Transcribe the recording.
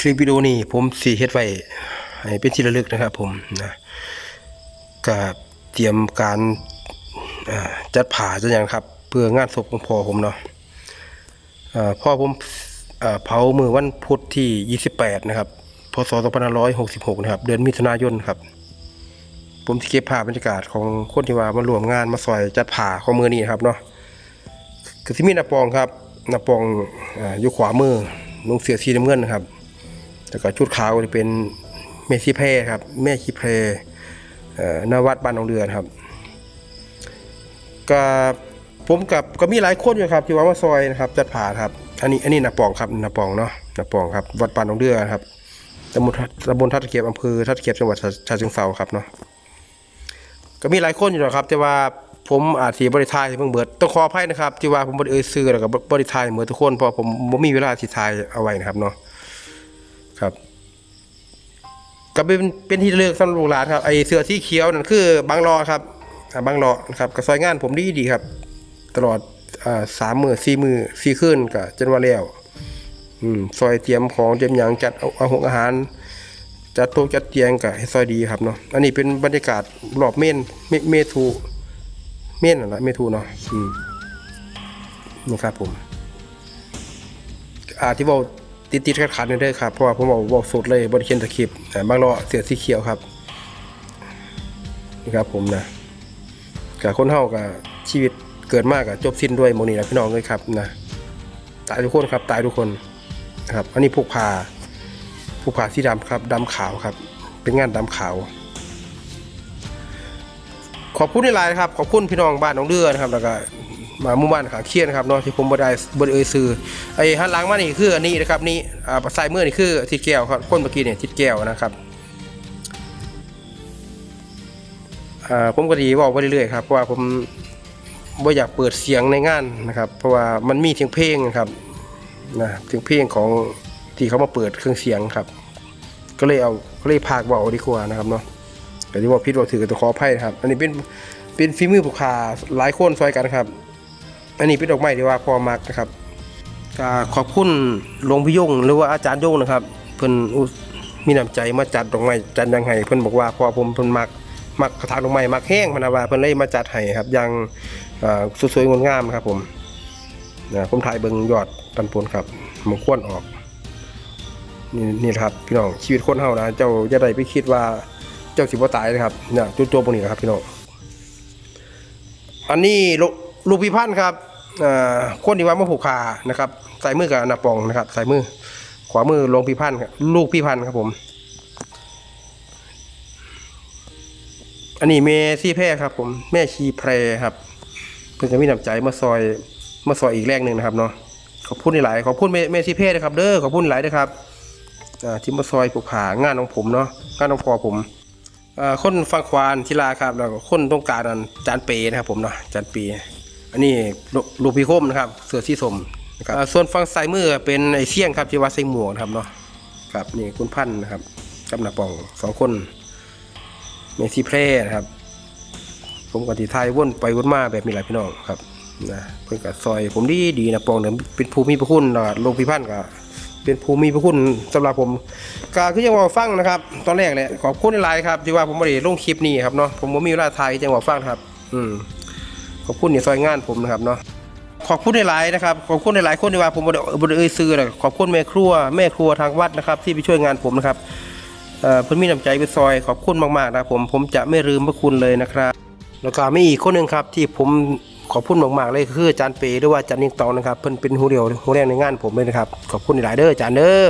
คลิปวิดีโอนี้ผมสีเฮ็ดไว้ให้เป็นที่ระลึกนะครับผมนะก็เตรียมการจัดผ่าจัดอย่างครับ เพื่องานศพของพ่อผมเนาะพ่อผมเผามือวันพุธที่ 28 นะครับพศ2566 นะครับ เดือนมิถุนายนครับ ผมที่เก็บภาพบรรยากาศของคนที่ว่ามาร่วมงานมาซอยจัดผ่าของมือนี้นครับเนาะคือที่มีนาปองครับนาปองออยู่ขวามือนุ่งเสื้อสีน้ำเงินนะครับ แล้วก็ชุดขาวจะเป็นแม่ชีแพรครับแม่ชีแพรนวัดบ้านหนองเรือนครับก็ผมกับก็มีหลายคนอยู่ครับที่ว่ามาซอยนะครับจัดผ่าครับ อันนี้อันนี้นาปองครับนาปองเนาะนาปองครับวัดบ้านหนองเรือครับตำบลตำบลทัดเกียบอำเภอทัดเกียบจังหวัดฉะฉะเชิงเทราครับเนาะก็มีหลายคนอยู่นะครับ แต่ว่าผมอาจสิบริทายเพิ่งเบิดต้องขออภัยนะครับที่ว่าผมบริเอ่ยซื้อแล้วก็บริทายเหมือนทุกคนเพราะผมบ่มีเวลาที่ทายเอาไว้นะครับเนาะ ครับก็เป็นเป็นที่เลือกสำหรับลูกหลานครับไอเสื้อสีเขียวนั่นคือบางรอครับอ่าบางรอนะครับก็ซอยงานผมดีดีครับ ตลอดอ่าสามมือสี่มือสี่คืนก็จนว่าแล้วอืมซอยเตรียมของเตรียมหยังจัดเอาเอาหงอาหาร จัดโต๊ะจัดเตียงกับให้ซอยดีครับเนาะอันนี้เป็นบรรยากาศรอบเมนเมเมทูเมนอะไรเมทูเนาะอืมนี่ครับผมอ่าที่บอก ติดติดขัดขัดนี่เด้อครับเพราะว่าผมบอกบอกสดเลยบริเขียนตะคริปต์อ่าบางรอเสือสีเขียวครับนี่ครับผมนะกับคนเฮากับชีวิตเกิดมากกับจบสิ้นด้วยโมนี่นะพี่น้องเลยครับนะตายทุกคนครับตายทุกคนครับอันนี้พวกพาผู้ผ่าสีดำครับดำขาวครับ เป็นงานดำขาว ขอบคุณในไลน์ครับขอบคุณพี่น้องบ้านน้องเดือนครับแล้วก็ มาหมู่บ้านขาเคียนนะครับเนาะที่ผมบได้บดเอ่ยซื้อไอ้หันหลังมานี่คืออันนี้นะครับนี่อ่าสายมือนี่คือทิดแก้วครับคนเมื่อกี้เนี่ยทิดแก้วนะครับอ่าผมก็ดีบอกไปเรื่อยๆครับเพราะว่าผมบ่อยากเปิดเสียงในงานนะครับ เพราะว่ามันมีเสียงเพลงนะครับนะเสียงเพลงของที่เขามาเปิดเครื่องเสียงครับ ก็เลยเอาก็เลยพากเบาดีกว่านะครับเนาะก็ที่ว่าพิษว่าถือตัวขอไพ่นะครับ อันนี้เป็นเป็นฝีมือผู้ขาหลายคนซอยกันครับ อันนี้เป็นดอกไม้ที่ว่าพอมักนะครับก็ขอบคุณหลวงพี่ยงหรือว่าอาจารย์ยงนะครับ เพิ่นอุมีน้ำใจมาจัดดอกไม้จัดยังไงเพิ่นบอกว่าพอผมเพิ่นมักมักกระถางดอกไม้มักแห้งพนนะว่าเพิ่นเลยมาจัดให้ครับยังสวยๆงดงามครับผมนะผมถ่ายเบิ่งยอดตันผลครับมันควรออกนี่นี่ครับพี่น้องชีวิตคนเฮานะเจ้าอย่าได้ไปคิดว่าเจ้าสิบ่ตายนะครับเนี่ยตัวตัวพวกนี้นะครับพี่น้องอันนี้ลูกพิพันธ์ครับ คนที่ว่ามาผูกขานะครับใส่มือกับนาปองนะครับใส่มือ ขวามือลงพิพันธ์ครับลูกพิพันธ์ครับผม อันนี้เมซี่แพร่ครับ ผมแม่ชีแพรครับเพิ่งจะมีน้ำใจมาซอยมาซอยอีกแรงหนึ่งนะครับเนาะขอบคุณหลายขอบคุณแม่แม่แพรนะครับ เด้อขอบคุณหลายนะครับอ่าที่มาซอยผูกผางานของผมเนาะงานของพอผมอ่าคนฟังควานทิลาครับแล้วก็คนต้องการอันจานเปนะครับผมเนาะจานเป อันนี้ลูลูกพี่คมนะครับ เสือสีสมนะครับอ่าส่วนฝั่งซ้ายมือเป็นไอเสี่ยงครับที่ว่าใส่หมวกนะครับเนาะครับนี่คุณพันธ์นะครับกับนาปองสองคนเมซี่แพร่นะครับ ผมกับที่ไทยวนไปวนมาแบบนี้แหละพี่น้องครับนะเพื่อนกับซอยผมดีดีนะปองเนี่ยเป็นภูมิพระคุณแล้วก็ลงพิพันธ์ก็เป็นภูมิพระคุณสำหรับผมก็คือยังว่าฟังนะครับ ตอนแรกเลยขอบคุณหลายๆครับที่ว่าผมไม่ได้ลงคลิปนี้ครับเนาะผมบ่มีเวลาถ่ายจังหวะฟังครับ อืม ขอบคุณในซอยงานผมนะครับเนาะขอบคุณหลายๆนะครับขอบคุณหลายๆคนที่ว่าผมบ่ได้บ่ได้เอ่ยซื้อเลยขอบคุณแม่ครัวแม่ครัวทางวัดนะครับ ที่ไปช่วยงานผมนะครับเอ่อเพิ่นมีน้ำใจไปซอยขอบคุณมากๆนะผมผมจะไม่ลืมพระคุณเลยนะครับ แล้วก็มีอีกคนหนึ่งครับที่ผมขอบคุณมากๆเลยคืออาจารย์เปหรือว่าอาจารย์นิ่งตองนะครับเพิ่นเป็นหูเดียวหูแรงในงานผมเลยนะครับขอบคุณหลายๆเด้ออาจารย์เด้อ